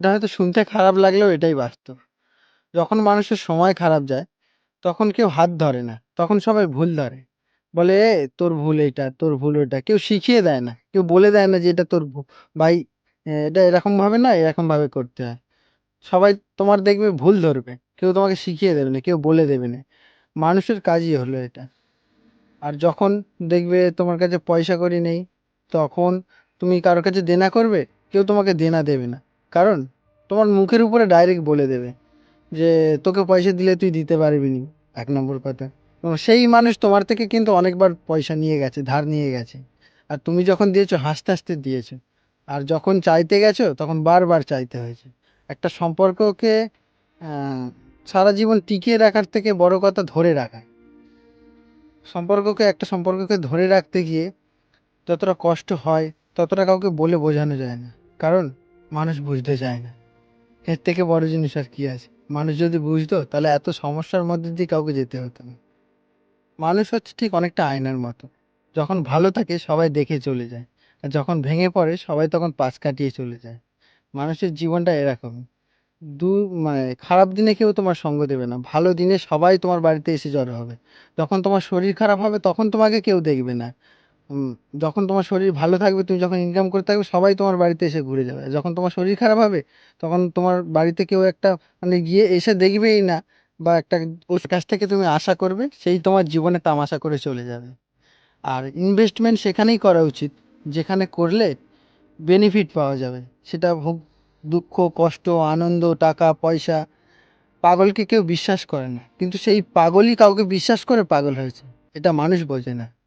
এটা হয়তো শুনতে খারাপ লাগলেও এটাই বাস্তব। যখন মানুষের সময় খারাপ যায়, তখন কেউ হাত ধরে না। তখন সবাই ভুল ধরে। বলে, "এ তোর ভুল এইটা, তোর ভুল ওইটা।" কেউ শিখিয়ে দেয় না। কেউ বলে দেয় না যে এটা তোর ভু ভাই এটা এরকমভাবে না, এরকমভাবে করতে হয়। সবাই তোমার দেখবে ভুল ধরবে। কেউ তোমাকে শিখিয়ে দেবে না, কেউ বলে দেবে না। মানুষের কাজই হলো এটা। আর যখন দেখবে তোমার কাছে পয়সা-কড়ি নেই, তখন তুমি কারোর কাছে দেনা করবে, কেউ তোমাকে দেনা দেবে না। কারণ তোমার মুখের উপরে ডাইরেক্ট বলে দেবে যে, "তোকে পয়সা দিলে তুই দিতে পারবি নি।" এক নম্বর কথা। এবং সেই মানুষ তোমার থেকে কিন্তু অনেকবার পয়সা নিয়ে গেছে, ধার নিয়ে গেছে। আর তুমি যখন দিয়েছ হাসতে, হাসতে দিয়েছ। আর যখন চাইতে গেছো, তখন বারবার চাইতে হয়েছে। একটা সম্পর্ককে সারা জীবন টিকিয়ে রাখার থেকে বড় কথা ধরে রাখা। সম্পর্ককে একটা সম্পর্ককে ধরে রাখতে গিয়ে যতটা কষ্ট হয়, ততটা কাউকে বলে বোঝানো যায় না। কারণ মানুষ বুঝতে চায় না। এর থেকে বড় জিনিস আর কি আছে? মানুষ যদি বুঝতো, তাহলে এত সমস্যার মধ্যে দিয়ে কাউকে যেতে হতো না। মানুষ হচ্ছে ঠিক অনেকটা আয়নার মতো। যখন ভালো থাকে সবাই দেখে চলে যায়। আর যখন ভেঙে পড়ে সবাই তখন পাশ কাটিয়ে চলে যায়। মানুষের জীবনটা এরকমই। দু মানে খারাপ দিনে কেউ তোমার সঙ্গ দেবে না। ভালো দিনে সবাই তোমার বাড়িতে এসে জড়ো হবে। যখন তোমার শরীর খারাপ হবে তখন তোমাকে কেউ দেখবে না। যখন তোমার শরীর ভালো থাকবে, তুমি যখন ইনকাম করতে থাকবে, সবাই তোমার বাড়িতে এসে ঘুরে যাবে। যখন তোমার শরীর খারাপ হবে, তখন তোমার বাড়িতে কেউ একটা মানে গিয়ে এসে দেখবেই না বা একটা ওর কাছ থেকে তুমি আশা করবে, সেই তোমার জীবনে তামাশা করে চলে যাবে। আর ইনভেস্টমেন্ট সেখানেই করা উচিত, যেখানে করলে বেনিফিট পাওয়া যাবে। সেটা হোক দুঃখ, কষ্ট, আনন্দ, টাকা, পয়সা। পাগলকে কেউ বিশ্বাস করে না। কিন্তু সেই পাগলই কাউকে বিশ্বাস করে পাগল হয়েছে। এটা মানুষ বোঝে না।